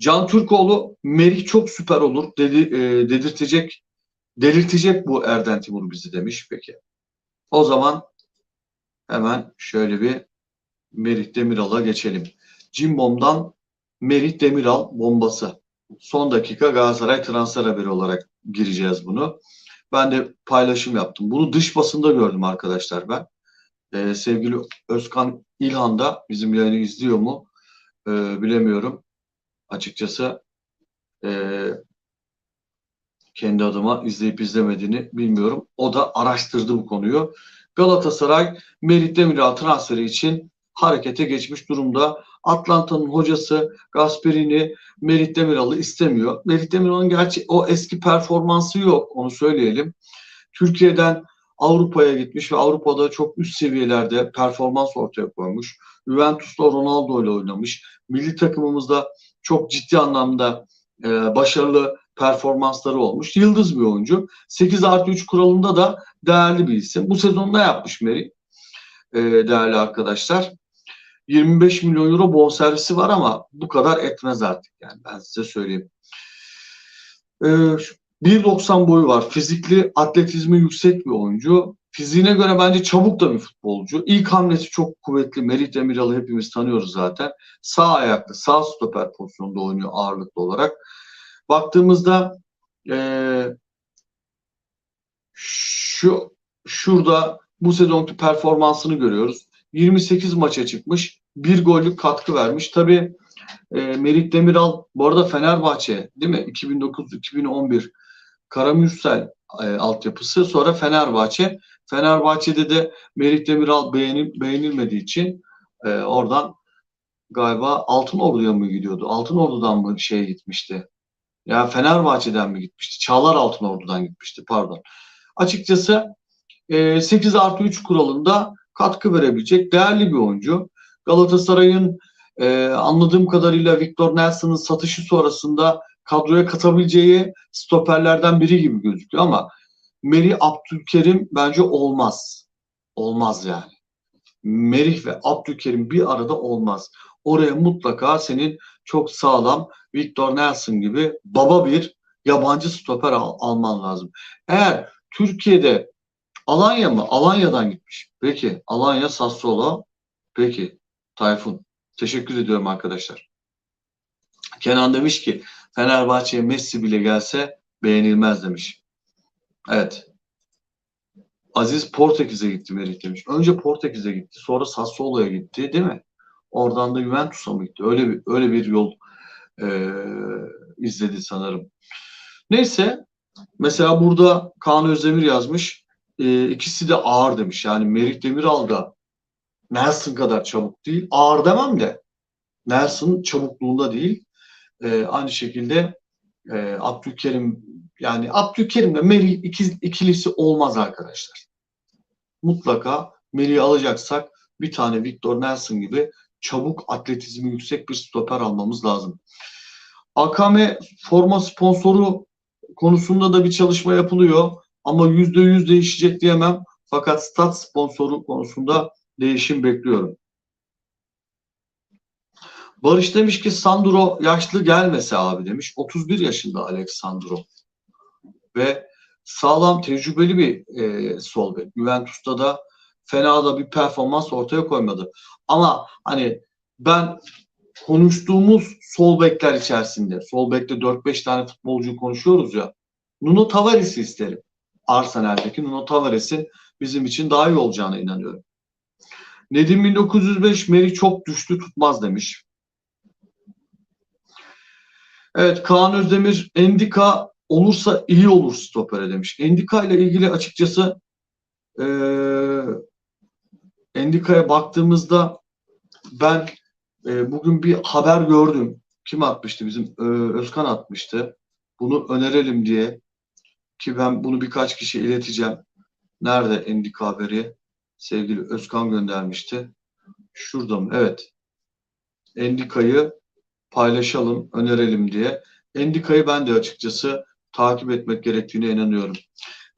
Can Türkoğlu Merih çok süper olur dedi, e, dedirtecek delirtecek bu Erden Timur bizi demiş peki. O zaman hemen şöyle bir Merih Demiral'a geçelim. Cimbom'dan Merih Demiral bombası. Son dakika Galatasaray transfer haberi olarak gireceğiz bunu. Ben de paylaşım yaptım. Bunu dış basında gördüm arkadaşlar ben. Ee, sevgili Özkan İlhan da bizim yayını izliyor mu Ee, bilemiyorum. Açıkçası ee, kendi adıma izleyip izlemediğini bilmiyorum. O da araştırdı bu konuyu. Galatasaray Merih Demiral transferi için harekete geçmiş durumda. Atlanta'nın hocası Gasperini Merih Demiral'ı istemiyor. Merih Demiral'ın gerçi o eski performansı yok onu söyleyelim. Türkiye'den Avrupa'ya gitmiş ve Avrupa'da çok üst seviyelerde performans ortaya koymuş. Juventus'ta Ronaldo ile oynamış. Milli takımımızda çok ciddi anlamda e, başarılı performansları olmuş. Yıldız bir oyuncu. 8 artı 3 kuralında da değerli bir isim. Bu sezon ne yapmış Meri? E, değerli arkadaşlar. 25 milyon euro bonservisi var ama bu kadar etmez artık yani ben size söyleyeyim. E, 1.90 boyu var. Fizikli, atletizmi yüksek bir oyuncu. Fiziğine göre bence çabuk da bir futbolcu. İlk hamlesi çok kuvvetli. Merih Demiral'ı hepimiz tanıyoruz zaten. Sağ ayaklı, sağ stoper pozisyonda oynuyor ağırlıklı olarak. Baktığımızda e, şu şurada bu sezonki performansını görüyoruz. 28 maça çıkmış. Bir gollük katkı vermiş. Tabii e, Merih Demiral bu arada Fenerbahçe değil mi? 2009-2011 Karamürsel e, altyapısı sonra Fenerbahçe. Fenerbahçe'de de Merih Demiral beğenil, beğenilmediği için e, oradan galiba Altın Ordu'ya mı gidiyordu? Altın Ordu'dan mı şeye gitmişti? Ya Fenerbahçe'den mi gitmişti? Çağlar Altın Ordu'dan gitmişti pardon. Açıkçası e, 8 artı 3 kuralında katkı verebilecek değerli bir oyuncu. Galatasaray'ın e, anladığım kadarıyla Victor Nelson'ın satışı sonrasında kadroya katabileceği stoperlerden biri gibi gözüküyor ama Merih Abdülkerim bence olmaz. Olmaz yani. Merih ve Abdülkerim bir arada olmaz. Oraya mutlaka senin çok sağlam Victor Nelson gibi baba bir yabancı stoper al- alman lazım. Eğer Türkiye'de Alanya mı? Alanya'dan gitmiş. Peki. Alanya Sassuolo. Peki. Tayfun. Teşekkür ediyorum arkadaşlar. Kenan demiş ki Fenerbahçe'ye Messi bile gelse beğenilmez demiş. Evet. Aziz Portekiz'e gitti Merih demiş. Önce Portekiz'e gitti. Sonra Sassuolo'ya gitti değil mi? Oradan da Juventus'a mı gitti? Öyle bir öyle bir yol e, izledi sanırım. Neyse. Mesela burada Kaan Özdemir yazmış. E, ikisi de ağır demiş. Yani Merih Demiral da Nelson kadar çabuk değil. Ağır demem de Nelson çabukluğunda değil. E, aynı şekilde e, Abdülkerim yani Abdülkerim'le Merih iki, ikilisi olmaz arkadaşlar. Mutlaka Merih'i alacaksak bir tane Victor Nelson gibi çabuk atletizmi yüksek bir stoper almamız lazım. Akame forma sponsoru konusunda da bir çalışma yapılıyor ama yüzde yüz değişecek diyemem. Fakat stat sponsoru konusunda değişim bekliyorum. Barış demiş ki Sandro yaşlı gelmese abi demiş. 31 yaşında Alex. Ve sağlam tecrübeli bir e, sol bek. Juventus'ta da fena da bir performans ortaya koymadı. Ama hani ben konuştuğumuz sol bekler içerisinde, sol bekte 4-5 tane futbolcu konuşuyoruz ya. Nuno Tavares'i isterim. Arsenal'deki Nuno Tavares'in bizim için daha iyi olacağına inanıyorum. Nedim 1905 Meri çok düştü tutmaz demiş. Evet Kaan Özdemir Endika olursa iyi olur stopere demiş. Endika ile ilgili açıkçası e, Endika'ya baktığımızda ben e, bugün bir haber gördüm. Kim atmıştı? Bizim e, Özkan atmıştı. Bunu önerelim diye ki ben bunu birkaç kişiye ileteceğim. Nerede Endika haberi? Sevgili Özkan göndermişti. Şurada mı? Evet. Endika'yı paylaşalım, önerelim diye. Endika'yı ben de açıkçası takip etmek gerektiğine inanıyorum.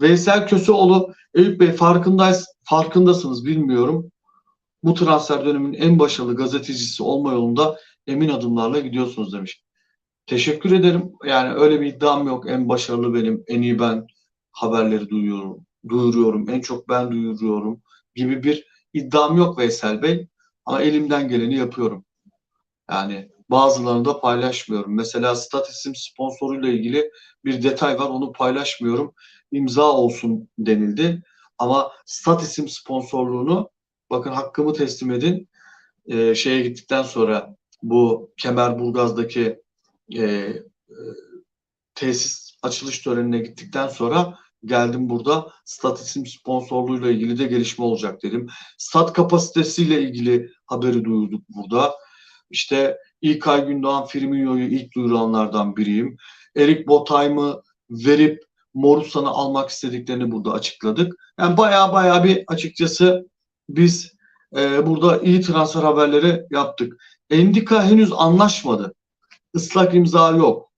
Veysel Köseoğlu, Eyüp Bey farkındays farkındasınız bilmiyorum. Bu transfer döneminin en başarılı gazetecisi olma yolunda emin adımlarla gidiyorsunuz demiş. Teşekkür ederim. Yani öyle bir iddiam yok. En başarılı benim, en iyi ben haberleri duyuyorum, duyuruyorum, en çok ben duyuruyorum gibi bir iddiam yok Veysel Bey. Ama elimden geleni yapıyorum. Yani bazılarını da paylaşmıyorum. Mesela Statisim sponsoruyla ilgili bir detay var. Onu paylaşmıyorum. İmza olsun denildi. Ama Statisim sponsorluğunu bakın hakkımı teslim edin. Ee, şeye gittikten sonra bu Kemerburgaz'daki e, e, tesis açılış törenine gittikten sonra geldim burada Statisim sponsorluğuyla ilgili de gelişme olacak dedim. Stat kapasitesiyle ilgili haberi duyurduk burada. İşte İlkay Gündoğan Firmino'yu ilk duyuranlardan biriyim. Erik Botaym'ı verip Morusan'ı almak istediklerini burada açıkladık. Yani baya baya bir açıkçası biz e, burada iyi transfer haberleri yaptık. Endika henüz anlaşmadı. Islak imza yok.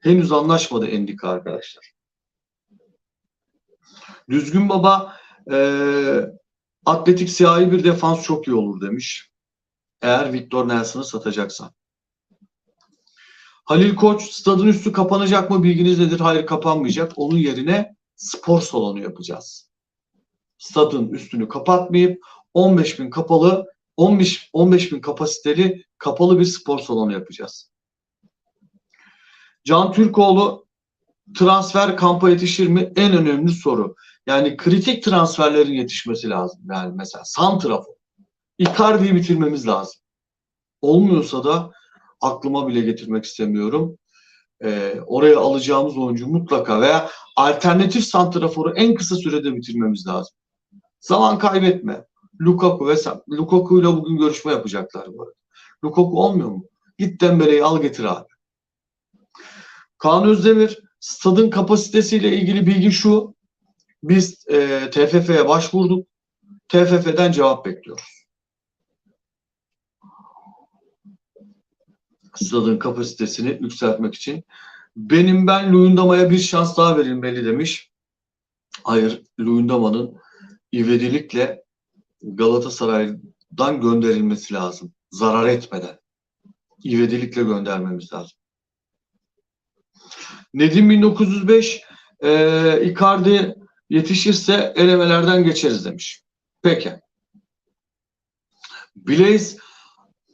Henüz anlaşmadı Endika arkadaşlar. Düzgün Baba e, atletik siyahi bir defans çok iyi olur demiş. Eğer Victor Nelson'ı satacaksan. Halil Koç stadın üstü kapanacak mı bilginiz nedir? Hayır kapanmayacak. Onun yerine spor salonu yapacağız. Stadın üstünü kapatmayıp 15 bin kapalı 15, 15 bin kapasiteli kapalı bir spor salonu yapacağız. Can Türkoğlu transfer kampa yetişir mi? En önemli soru. Yani kritik transferlerin yetişmesi lazım. Yani mesela Santrafor. Icardi'yi bitirmemiz lazım. Olmuyorsa da aklıma bile getirmek istemiyorum. Ee, oraya alacağımız oyuncu mutlaka veya alternatif santraforu en kısa sürede bitirmemiz lazım. Zaman kaybetme. Lukaku vesaire. Lukaku ile bugün görüşme yapacaklar bu arada. Lukaku olmuyor mu? Git Dembele'yi al getir abi. Kaan Özdemir stadın kapasitesiyle ilgili bilgi şu. Biz e, TFF'ye başvurduk. TFF'den cevap bekliyoruz. Stadın kapasitesini yükseltmek için. Benim ben Luyendama'ya bir şans daha verilmeli demiş. Hayır, Luyendama'nın ivedilikle Galatasaray'dan gönderilmesi lazım. Zarar etmeden. İvedilikle göndermemiz lazım. Nedim 1905 e, Icardi yetişirse elemelerden geçeriz demiş. Peki. Blaze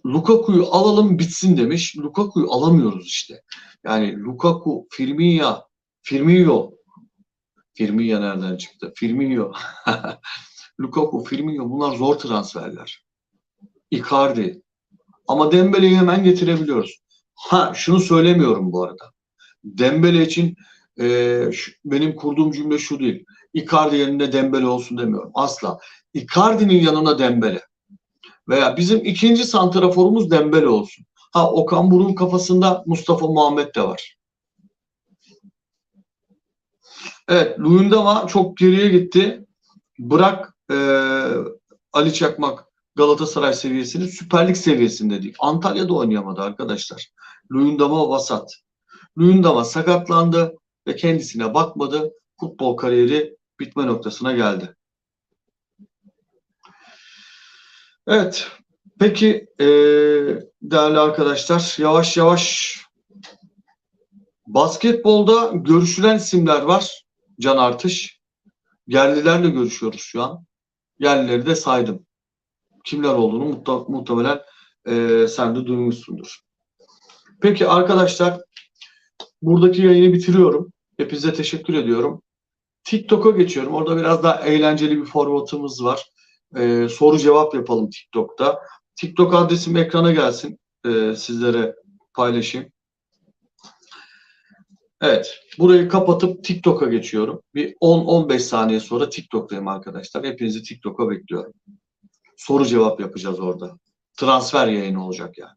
Lukaku'yu alalım bitsin demiş. Lukaku'yu alamıyoruz işte. Yani Lukaku, Firmino, Firmino, Firmino nereden çıktı? Firmino. Lukaku, Firmino bunlar zor transferler. Icardi. Ama Dembele'yi hemen getirebiliyoruz. Ha şunu söylemiyorum bu arada. Dembele için e, şu, benim kurduğum cümle şu değil. Icardi yerine Dembele olsun demiyorum. Asla. Icardi'nin yanına Dembele. Veya bizim ikinci santraforumuz Dembele olsun. Ha Okan Buruk'un kafasında Mustafa Muhammed de var. Evet Luyendama çok geriye gitti. Bırak e, Ali Çakmak Galatasaray seviyesini Süper Lig seviyesinde değil. Antalya'da oynayamadı arkadaşlar. Luyendama vasat. Luyendama sakatlandı ve kendisine bakmadı. Futbol kariyeri bitme noktasına geldi. Evet. Peki e, değerli arkadaşlar yavaş yavaş basketbolda görüşülen isimler var. Can Artış. Yerlilerle görüşüyoruz şu an. Yerlileri de saydım. Kimler olduğunu muhtemelen e, sen de duymuşsundur. Peki arkadaşlar buradaki yayını bitiriyorum. Hepinize teşekkür ediyorum. TikTok'a geçiyorum. Orada biraz daha eğlenceli bir formatımız var. Ee, soru cevap yapalım TikTok'ta. TikTok adresim ekrana gelsin. Ee, sizlere paylaşayım. Evet. Burayı kapatıp TikTok'a geçiyorum. Bir 10-15 saniye sonra TikTok'tayım arkadaşlar. Hepinizi TikTok'a bekliyorum. Soru cevap yapacağız orada. Transfer yayını olacak yani.